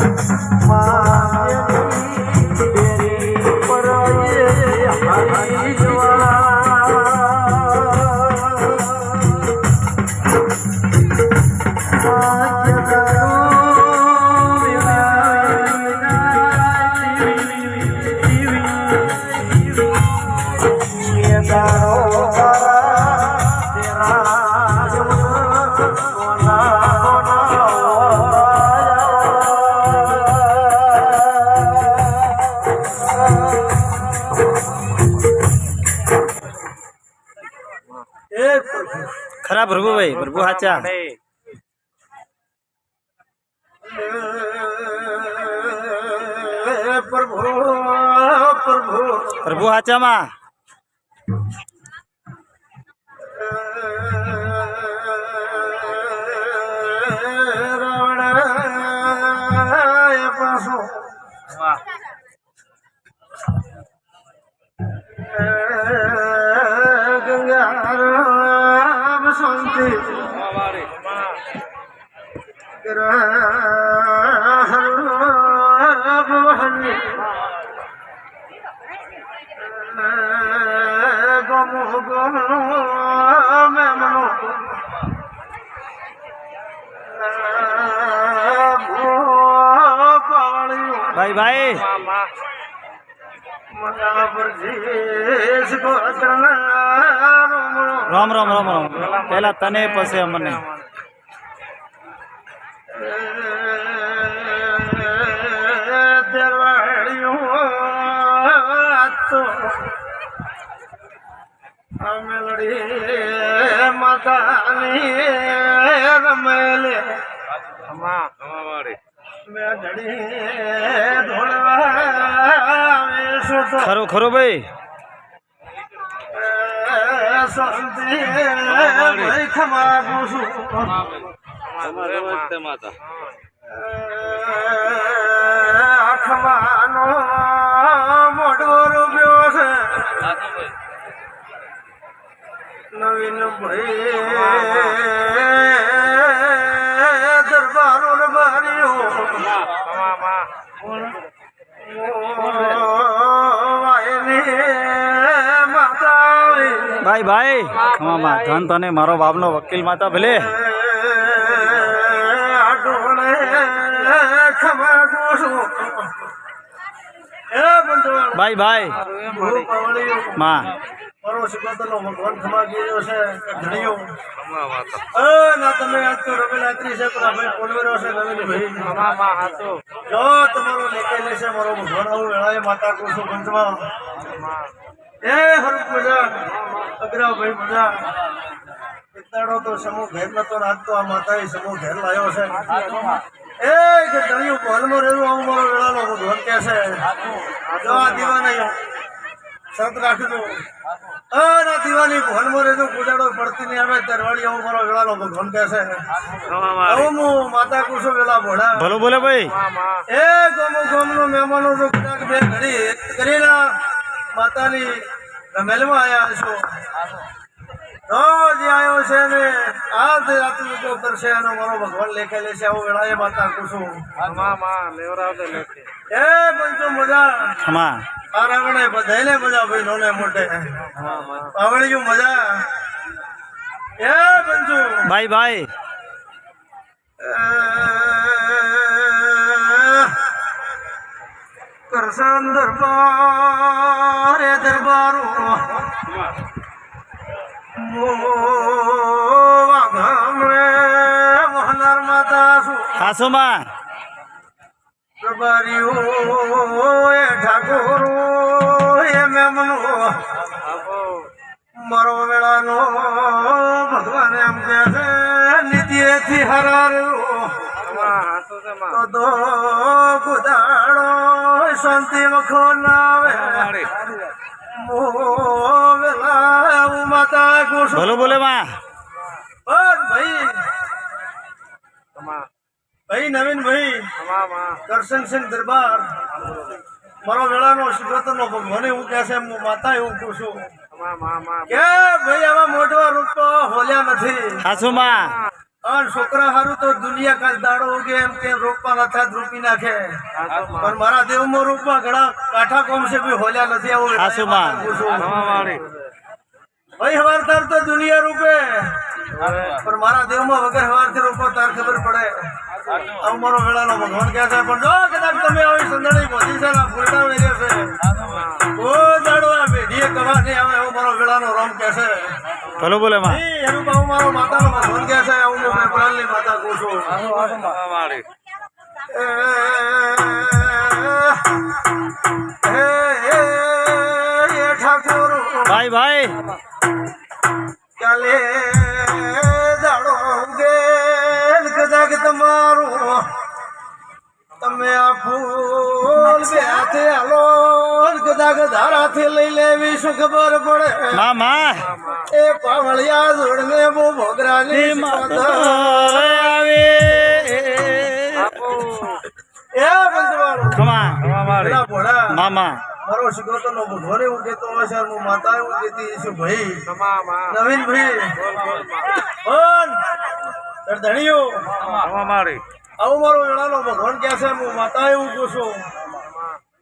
my Ara berbu bay, berbu haja. Ram શાંતિ ભવાની ગમો રામ રામ રામ રામ. પેલા તને, પછી અમને. માતાની રમેલે મેં ઘડી ધોળવા ખરો ખરો ભાઈ? ભાઈ ખમાગું છું આખમાનો મોઢો રૂપિયો છે નવીન ભાઈ દરબારો ને ભાઈ ભાઈ, ખમામાં ધન તને, મારો બાપનો વકીલ માતા ભલે. ભાઈ ભાઈ, માં. મારો સિકંદરનો ભગવાન ગયો છે તમારો નીકળે છે મારો ભગવાન આવું વેળાએ માતા મજા અગ્રા ભાઈ મજા ઇતાડો તો સમૂહ ઘેર નતો રાખતો તો આ માતાએ સમૂહ ઘેર લાવ્યો છે. એ કે ધણીયું પોલમાં રહેવું આવું મારો વેળાનો ભગવાન કહે છે. જો આ દીવાના શરત રાખજો. રહેજો પૂજાડો પડતી નહીં આવે તરવાડી આવું મારો વેળાનો ભગવાન કે છે. આવું હું માતા કુશો વેલા ભોળા. ભલો બોલે ભાઈ. એ ગોમો ગોમનો મહેમાનો જો બે ઘડી કરીને માતાની રમેલમાં આવ્યા છો? રોજ આવ્યો છે ને આ જ રાત્રિ જો કરશે અને મારો ભગવાન લેખે લેશે. આવો વેળાએ માતા કુશો એ પંચો મજા. ખમા આરાવણે રાવણે બધાને મજા ભાઈ નોને મોટે. પાવળિયું મજા. એ પંચો ભાઈ ભાઈ કરશન દરબાર દરબારો હાસોમાં દરબારીઓ એ ઠાકોરો એ મેમનો. મારો વેળાનો ભગવાન એમ કે છે નિત્યથી હરાર્યો. તો શાંતિ વખો ના આવે. મો વેલા હું માતા ગુસુ ભલો બોલે માં ભાઈ. ભાઈ નવીન ભાઈ. કરશનસિંહ દરબાર. મારો વેળાનો શિવરતનો ભગવાન હું કહે છે હું માતા એવું કહું છું. કે ભાઈ આવા મોટવા રૂપ હોલ્યા નથી. હાસોમાં આ છોકરા હારું તો દુનિયા કાલ દાડો ઉગે એમ કે રોપવા નથા રૂપી નાખે. પણ મારા દેવમાં રૂપમાં ઘણા કાઠા કોમ છે બી હોલ્યા નથી આવું. ભાઈ હવાર તાર તો દુનિયા રૂપે. પણ મારા દેવમાં વગર હવારથી રોપો તાર ખબર પડે. અમારો મારો વેળાનો ભગવાન કહે છે પણ જો કદાચ તમે આવી સંદડી પહોંચી છે ને ફૂલડા વેર્યો છે ઓ દાડો આ પેઢીએ આવે એવો મારો વેળાનો રોમ કહે છે. ભલો બોલે માં. એનું કહું મારો માતાનો ભગવાન કહે છે હું મેપરાલની માતા કહું છું. એ, ઠાકોર. ભાઈ ભાઈ. ચાલે દાડો ઉગે કદાચ તમારું તમે આ ફૂલ બે હાથે હાલો. ધારાથી લઈ લેવી શું ખબર પડે? માં માં એ પાવળિયા જોડને બહુ ભોગરાની આવે એ મામા. મારો શિકોતર નો કહેતો હોય છે હું માતા એવું કહેતી છું ભાઈ નવીન ભાઈ. ધણીઓ. આવું મારો વેળાનો ભગવાન કહે છે હું માતા એવું પૂછું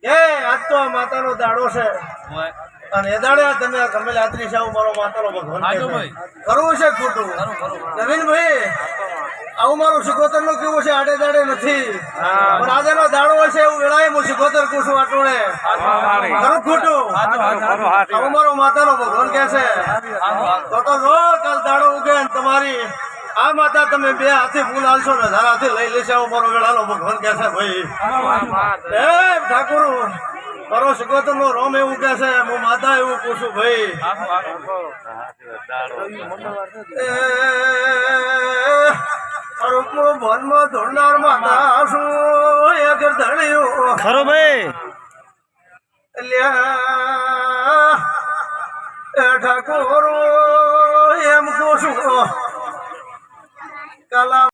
કે આજ તો આ માતાનો દાડો છે. અને એ દાડે તમે આ ગમે રાત્રિ આવું મારો માતાનો ભગવાન કરવું છે ખોટું? નવીનભાઈ આવું મારું શિકોતરનું કેવું છે? આડે દાડે નથી. પણ આજેનો દાડો હશે છે એવું વેળાએ હું શિકોતર પૂછું આટોળે ખરું ખોટું? આવું મારો માતાનો ભગવાન કે છે. તો તો રો કાલ દાડો ઉગે તમારી. આ માતા તમે બે હાથે ફૂલ હાલશો ને ધારા હાથે લઈ લેશે આવો મારો વેળાનો ભગવાન કહે છે ભાઈ. એ ઠાકોર મારો સિકોતર નો રોમ એવું કહેશે હું માતા એવું પૂછું ભાઈ. એ રૂપમાં ભનમાં ધોળનાર માતા શું એક ધણ્યું ખરો ભાઈ. લ્યા એ ઠાકોરો cala